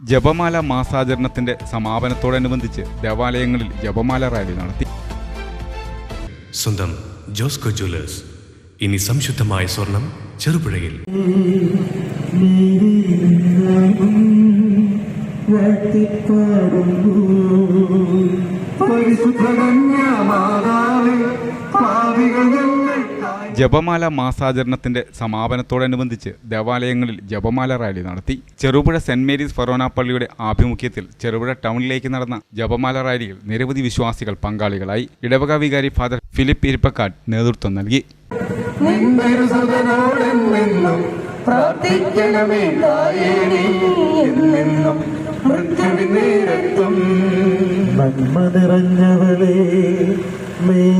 ജപമാല മാസാചരണത്തിന്റെ സമാപനത്തോടനുബന്ധിച്ച് ദേവാലയങ്ങളിൽ ജപമാല റാലി നടത്തി സ്വന്തം ജോസ്കോ ജ്വല്ലേഴ്സ് ഇനി സംശുദ്ധമായ സ്വർണം ചെറുപുഴയിൽ ജപമാല മാസാചരണത്തിന്റെ സമാപനത്തോടനുബന്ധിച്ച് ദേവാലയങ്ങളിൽ ജപമാല റാലി നടത്തി. ചെറുപുഴ സെന്റ് മേരീസ് ഫറോന പള്ളിയുടെ ആഭിമുഖ്യത്തിൽ ചെറുപുഴ ടൗണിലേക്ക് നടന്ന ജപമാല റാലിയിൽ നിരവധി വിശ്വാസികൾ പങ്കാളികളായി. ഇടവക വികാരി ഫാദർ ഫിലിപ്പ് ഇരിപ്പക്കാട് നേതൃത്വം നൽകി. നിന്നൊരുസതനോടെന്നെന്നും പ്രാർത്ഥിക്കണമേ എന്നെന്നും മൃത്യുവിൻ നന്മ നിറഞ്ഞവളേ മേരി